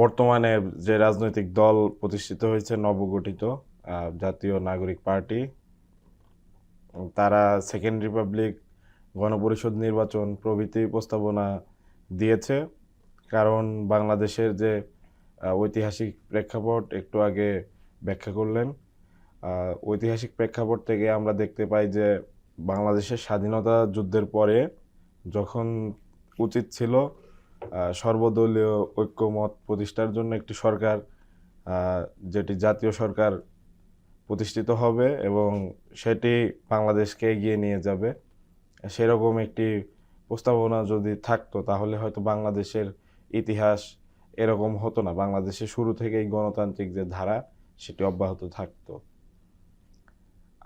বর্তমানে যে রাজনৈতিক দল প্রতিষ্ঠিত হয়েছে নবগঠিত জাতীয় নাগরিক পার্টি, তারা সেকেন্ড রিপাবলিক গণপরিষদ নির্বাচন প্রভৃতি প্রস্তাবনা দিয়েছে। কারণ বাংলাদেশের যে ঐতিহাসিক প্রেক্ষাপট একটু আগে ব্যাখ্যা করলেন। ঐতিহাসিক প্রেক্ষাপট থেকে আমরা দেখতে পাই যে বাংলাদেশের স্বাধীনতা যুদ্ধের পরে যখন উচিত ছিল সর্বদলীয় ঐক্যমত প্রতিষ্ঠার জন্য একটি সরকার যেটি জাতীয় সরকার প্রতিষ্ঠিত হবে এবং সেটি বাংলাদেশকে এগিয়ে নিয়ে যাবে। সেরকম একটি প্রস্তাবনা যদি থাকতো, তাহলে হয়তো বাংলাদেশের ইতিহাস এরকম হতো না। বাংলাদেশের শুরু থেকেই গণতান্ত্রিক যে ধারা, সেটি অব্যাহত থাকতো।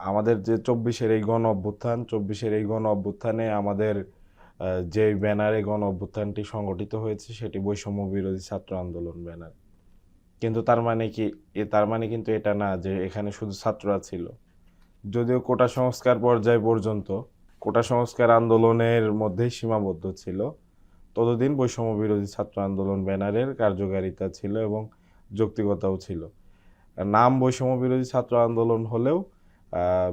আমাদের যে চব্বিশের এই গণ অভ্যুত্থান, চব্বিশের এই গণ অভ্যুত্থানে আমাদের যে ব্যানারে গণ অভ্যুত্থানটি সংগঠিত হয়েছে, সেটি বৈষম্য বিরোধী ছাত্র আন্দোলন ব্যানার। কিন্তু তার মানে কি, এ তার মানে কিন্তু এটা না যে এখানে শুধু ছাত্ররা ছিল। যদিও কোটা সংস্কার পর্যায় পর্যন্ত কোটা সংস্কার আন্দোলনের মধ্যেই সীমাবদ্ধ ছিল, ততদিন বৈষম্য বিরোধী ছাত্র আন্দোলন ব্যানারের কার্যকারিতা ছিল এবং যৌক্তিকতাও ছিল। নাম বৈষম্য বিরোধী ছাত্র আন্দোলন হলেও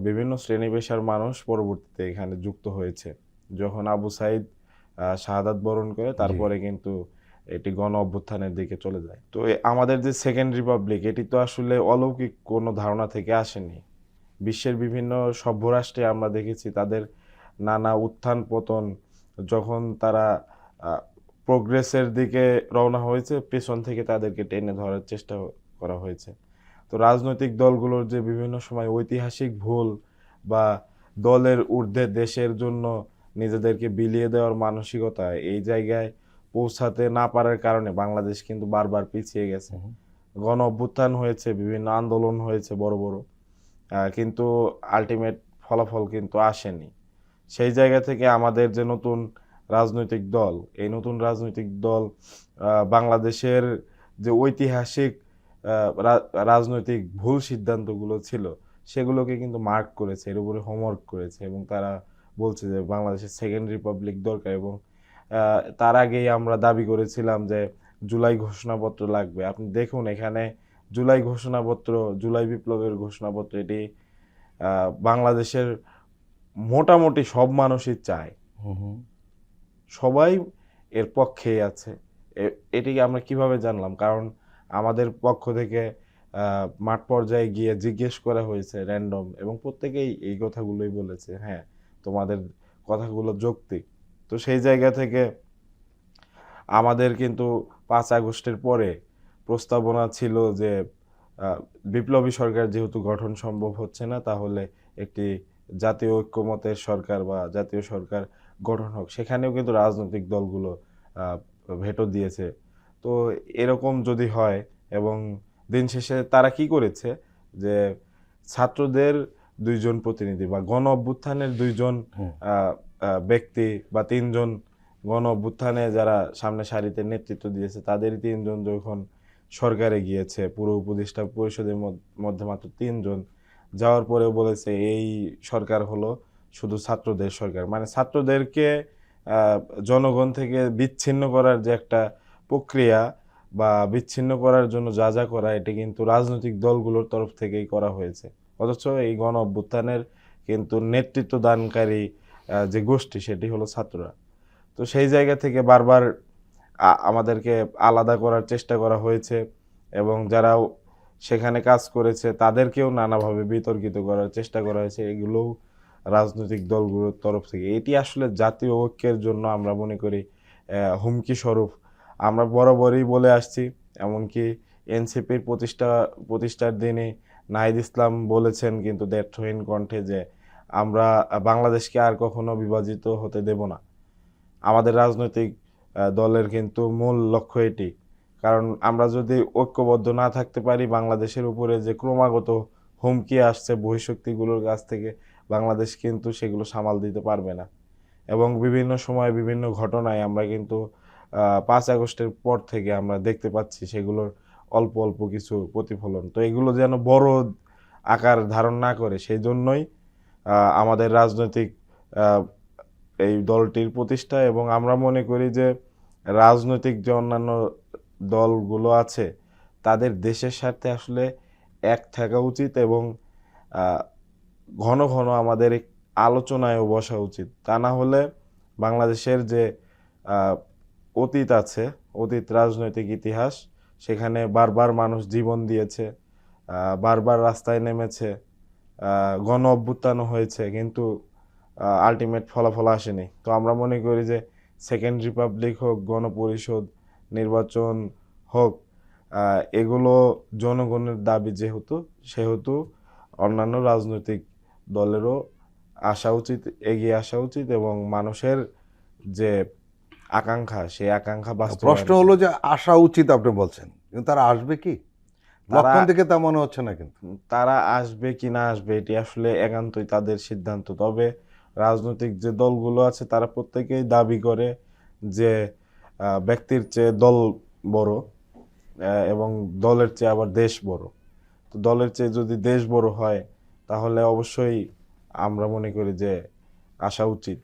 বিভিন্ন শ্রেণি পেশার মানুষ পরবর্তীতে এখানে যুক্ত হয়েছে। যখন আবু সাইদ শাহাদাত বরণ করে তারপরে কিন্তু এটি গণ অভ্যুত্থানের দিকে চলে যায়। তো আমাদের যে সেকেন্ড রিপাবলিক এটি তো আসলে অলৌকিক কোনো ধারণা থেকে আসেনি। বিশ্বের বিভিন্ন সভ্য রাষ্ট্রে আমরা দেখেছি তাদের নানা উত্থান পতন যখন তারা প্রোগ্রেসের দিকে রওনা হয়েছে পেছন থেকে তাদেরকে টেনে ধরার চেষ্টা করা হয়েছে। তো রাজনৈতিক দলগুলোর যে বিভিন্ন সময় ঐতিহাসিক ভুল বা দলের ঊর্ধ্বে দেশের জন্য নিজেদেরকে বিলিয়ে দেওয়ার মানসিকতা এই জায়গায় পৌঁছাতে না পারার কারণে বাংলাদেশ কিন্তু বারবার পিছিয়ে গেছে। গণ অভ্যুত্থান হয়েছে বিভিন্ন আন্দোলন হয়েছে বড় বড়। কিন্তু আলটিমেট ফলাফল কিন্তু আসেনি। সেই জায়গা থেকে আমাদের যে নতুন রাজনৈতিক দল এই নতুন রাজনৈতিক দল বাংলাদেশের যে ঐতিহাসিক রাজনৈতিক ভুল সিদ্ধান্তগুলো ছিল সেগুলোকে কিন্তু মার্ক করেছে এর উপরে হোমওয়ার্ক করেছে এবং তারা বলছে যে বাংলাদেশের সেকেন্ড রিপাবলিক দরকার এবং তার আগেই আমরা দাবি করেছিলাম যে জুলাই ঘোষণাপত্র লাগবে। আপনি দেখুন এখানে জুলাই ঘোষণাপত্র জুলাই বিপ্লবের ঘোষণাপত্র এটি বাংলাদেশের মোটামুটি সব মানুষই চায়। সবাই এর পক্ষেই আছে। এটিকে আমরা কীভাবে জানলাম? কারণ আমাদের পক্ষ থেকে মাঠ পর্যায়ে গিয়ে জিজ্ঞেস করা হয়েছে র্যান্ডম এবং প্রত্যেকেই এই কথাগুলোই বলেছে হ্যাঁ। তোমাদের কথাগুলো যৌক্তিক। তো সেই জায়গা থেকে আমাদের কিন্তু পাঁচ আগস্টের পরে প্রস্তাবনা ছিল যে বিপ্লবী সরকার যেহেতু গঠন সম্ভব হচ্ছে না, তাহলে একটি জাতীয় ঐক্যমতের সরকার বা জাতীয় সরকার গঠন হোক। সেখানেও কিন্তু রাজনৈতিক দলগুলো ভেটো দিয়েছে। তো এরকম যদি হয় এবং দিন শেষে তারা কি করেছে? যে ছাত্রদের দুইজন প্রতিনিধি বা গণ অভ্যুত্থানের দুইজন ব্যক্তি বা তিনজন গণ অভ্যুত্থানে যারা সামনে সারিতে নেতৃত্ব দিয়েছে তাদেরই তিনজন যখন সরকারে গিয়েছে পুরো উপদেষ্টা পরিষদের মধ্যে মাত্র তিনজন যাওয়ার পরেও বলেছে এই সরকার হলো শুধু ছাত্রদের সরকার। মানে ছাত্রদেরকে আহ, জনগণ থেকে বিচ্ছিন্ন করার যে একটা প্রক্রিয়া বা বিচ্ছিন্ন করার জন্য যা যা করা এটি কিন্তু রাজনৈতিক দলগুলোর তরফ থেকেই করা হয়েছে। অথচ এই গণ অভ্যুত্থানের কিন্তু নেতৃত্ব দানকারী যে গোষ্ঠী সেটি হলো ছাত্ররা। তো সেই জায়গা থেকে বারবার আমাদেরকে আলাদা করার চেষ্টা করা হয়েছে এবং যারা সেখানে কাজ করেছে তাদেরকেও নানাভাবে বিতর্কিত করার চেষ্টা করা হয়েছে। এগুলোও রাজনৈতিক দলগুলোর তরফ থেকে। এটি আসলে জাতীয় ঐক্যের জন্য আমরা মনে করি হুমকি স্বরূপ। আমরা বরাবরই বলে আসছি, এমনকি এনসিপির প্রতিষ্ঠা, প্রতিষ্ঠার দিনে নাহিদ ইসলাম বলেছেন কিন্তু দ্ব্যর্থহীন কণ্ঠে যে আমরা বাংলাদেশকে আর কখনো বিভাজিত হতে দেব না। আমাদের রাজনৈতিক দলের কিন্তু মূল লক্ষ্য এটি। কারণ আমরা যদি ঐক্যবদ্ধ না থাকতে পারি, বাংলাদেশের উপরে যে ক্রমাগত হুমকি আসছে বহিঃশক্তিগুলোর কাছ থেকে, বাংলাদেশ কিন্তু সেগুলো সামাল দিতে পারবে না। এবং বিভিন্ন সময় বিভিন্ন ঘটনায় আমরা কিন্তু পাঁচ আগস্টের পর থেকে আমরা দেখতে পাচ্ছি সেগুলোর অল্প অল্প কিছু প্রতিফলন। তো এগুলো যেন বড় আকার ধারণ না করে সেই জন্যই আমাদের রাজনৈতিক এই দলটির প্রতিষ্ঠা এবং আমরা মনে করি যে রাজনৈতিক যে অন্যান্য দলগুলো আছে, তাদের দেশের স্বার্থে আসলে এক থাকা উচিত এবং ঘন ঘন আমাদের আলোচনায়ও বসা উচিত। তা না হলে বাংলাদেশের যে অতীত আছে, অতীত রাজনৈতিক ইতিহাস সেখানে বারবার মানুষ জীবন দিয়েছে বারবার রাস্তায় নেমেছে গণ অভ্যুত্থানও হয়েছে, কিন্তু আলটিমেট ফলাফল আসেনি। তো আমরা মনে করি যে সেকেন্ড রিপাবলিক হোক, গণপরিষদ, নির্বাচন হোক এগুলো জনগণের দাবি যেহেতু, সেহেতু অন্যান্য রাজনৈতিক দলেরও আসা উচিত, এগিয়ে আসা উচিত এবং মানুষের যে আকাঙ্ক্ষা সেই আকাঙ্ক্ষা প্রশ্ন হলো যে আসা উচিত আপনি বলছেন কিন্তু তারা আসবে কি? তারা- লক্ষণ থেকে তা মনে হচ্ছে না কিন্তু। তারা আসবে কি না আসবে এটি আসলে একান্তই তাদের সিদ্ধান্ত। তবে রাজনৈতিক যে দলগুলো আছে তারা প্রত্যেকেই দাবি করে যে ব্যক্তির চেয়ে দল বড় এবং দলের চেয়ে আবার দেশ বড়। তো দলের চেয়ে যদি দেশ বড় হয় তাহলে অবশ্যই আমরা মনে করি যে আসা উচিত।